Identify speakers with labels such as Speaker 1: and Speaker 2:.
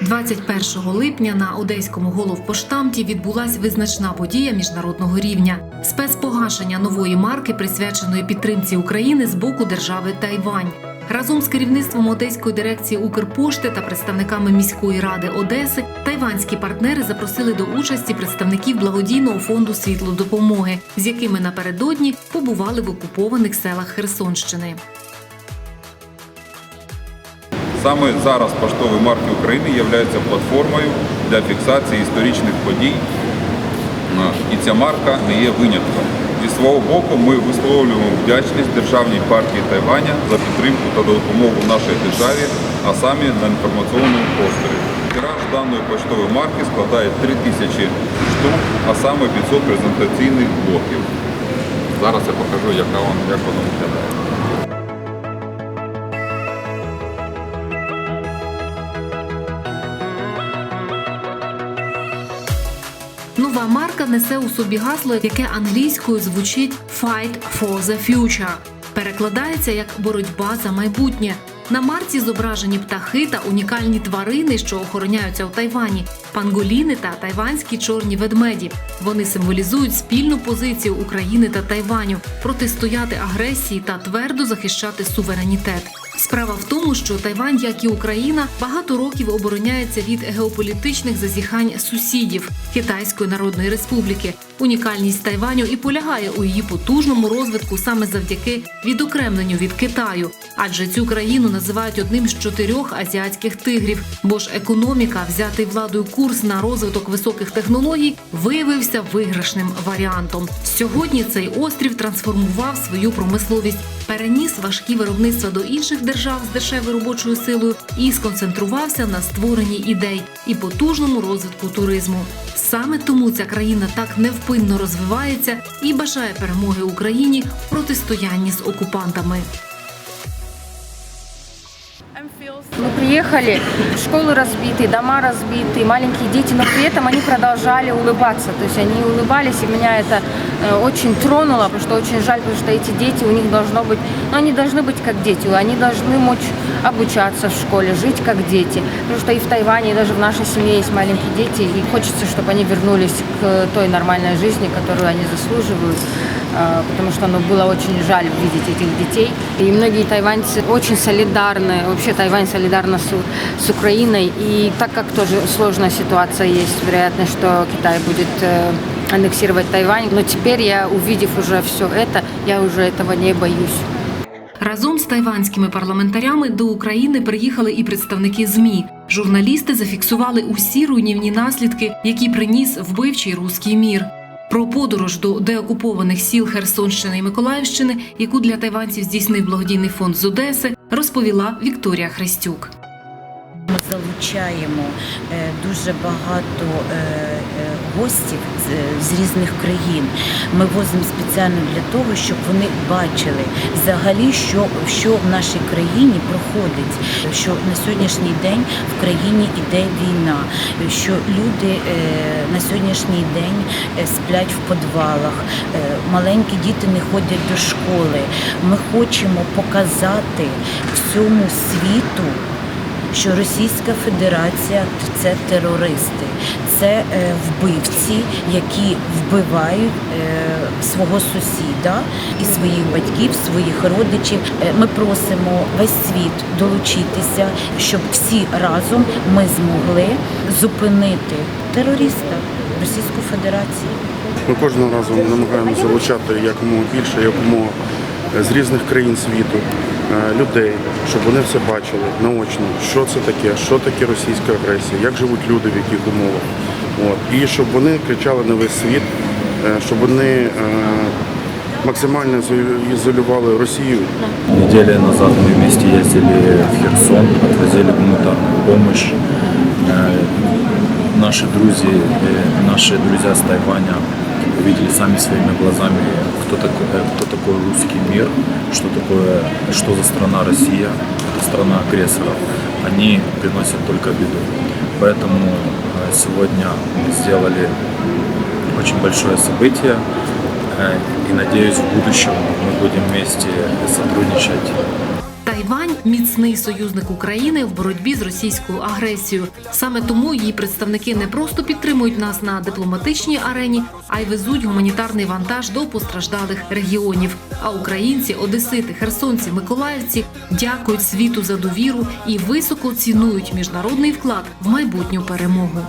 Speaker 1: 21 липня на одеському головпоштамті відбулась визначна подія міжнародного рівня спецпогашення нової марки, присвяченої підтримці України з боку держави Тайвань. Разом з керівництвом одеської дирекції Укрпошти та представниками міської ради Одеси тайванські партнери запросили до участі представників благодійного фонду світлодопомоги, з якими напередодні побували в окупованих селах Херсонщини.
Speaker 2: Саме зараз поштові марки України являються платформою для фіксації історичних подій, і ця марка не є винятком. Зі свого боку, ми висловлюємо вдячність Державній партії Тайваня за підтримку та допомогу нашій державі, а самі на інформаційному просторі. Тираж даної поштової марки складає 3 тисячі штук, а саме 500 презентаційних блоків. Зараз я покажу, як воно виглядає.
Speaker 1: Нова марка несе у собі гасло, яке англійською звучить «Fight for the future». Перекладається як боротьба за майбутнє. На марці зображені птахи та унікальні тварини, що охороняються у Тайвані, панголіни та тайванські чорні ведмеді. Вони символізують спільну позицію України та Тайваню протистояти агресії та твердо захищати суверенітет. Справа в тому, що Тайвань, як і Україна, багато років обороняється від геополітичних зазіхань сусідів Китайської Народної Республіки. Унікальність Тайваню і полягає у її потужному розвитку саме завдяки відокремленню від Китаю, адже цю країну називають одним з чотирьох азіатських тигрів. Бо ж економіка, взятий владою курс на розвиток високих технологій, виявився виграшним варіантом. Сьогодні цей острів трансформував свою промисловість, переніс важкі виробництва до інших держав з дешевою робочою силою і сконцентрувався на створенні ідей і потужному розвитку туризму. Саме тому ця країна так невпинно розвивається і бажає перемоги Україні в протистоянні з окупантами.
Speaker 3: приехали, школы разбиты, дома разбиты, маленькие дети, но при этом они продолжали улыбаться. То есть они улыбались, и меня это э, очень тронуло, потому что очень жаль, потому что эти дети, у них должно быть, ну они должны быть как дети, они должны мочь обучаться в школе, жить как дети. Потому что и в Тайване, и даже в нашей семье есть маленькие дети, и хочется, чтобы они вернулись к той нормальной жизни, которую они заслуживают э, потому что ну, было очень жаль видеть этих детей. И многие тайваньцы очень солидарны, вообще Тайвань солидарна с, с Украиной. И так как тоже сложная ситуация есть, вероятность, что Китай будет э, аннексировать Тайвань. Но теперь я, увидев уже все это, я уже этого не боюсь.
Speaker 1: Разом з тайванськими парламентарями до України приїхали і представники ЗМІ. Журналісти зафіксували усі руйнівні наслідки, які приніс вбивчий руський мір. Про подорож до деокупованих сіл Херсонщини і Миколаївщини, яку для тайванців здійснив благодійний фонд з Одеси, розповіла Вікторія Хрестюк.
Speaker 4: Ми залучаємо е, дуже багато е, е, гостів з, різних країн. Ми возимо спеціально для того, щоб вони бачили взагалі, що, що в нашій країні проходить, що на сьогоднішній день в країні йде війна, що люди е, на сьогоднішній день е, сплять в підвалах, е, маленькі діти не ходять до школи. Ми хочемо показати всьому світу що Російська Федерація це терористи, це е, вбивці, які вбивають е, свого сусіда і своїх батьків, своїх родичів. Е, Ми просимо весь світ долучитися, щоб всі разом ми змогли зупинити терориста Російську Федерацію.
Speaker 5: Ми кожного разу намагаємося залучати якомога більше, якомога з різних країн світу людей, щоб вони все бачили наочно, що це таке, що таке російська агресія, як живуть люди, в яких умовах. От. І щоб вони кричали на весь світ, е, щоб вони е, максимально ізо- ізолювали Росію
Speaker 6: Неделю назад мы вместе ездили в Херсон, отвозили гуманитарную помощь. Э, Наши друзья, э, наши друзья с Тайваня увидели сами своими глазами, кто такой, э, кто такой русский мир, что такое, что за страна Россия, это страна агрессоров. Они приносят только беду. Поэтому э, сегодня мы сделали очень большое событие. Э, И надеюсь, в будущем мы будем вместе сотрудничать
Speaker 1: Тайвань міцний союзник України в боротьбі з російською агресією. Саме тому її представники не просто підтримують нас на дипломатичній арені, а й везуть гуманітарний вантаж до постраждалих регіонів. А українці, одесити, херсонці, миколаївці дякують світу за довіру і високо цінують міжнародний вклад в майбутню перемогу.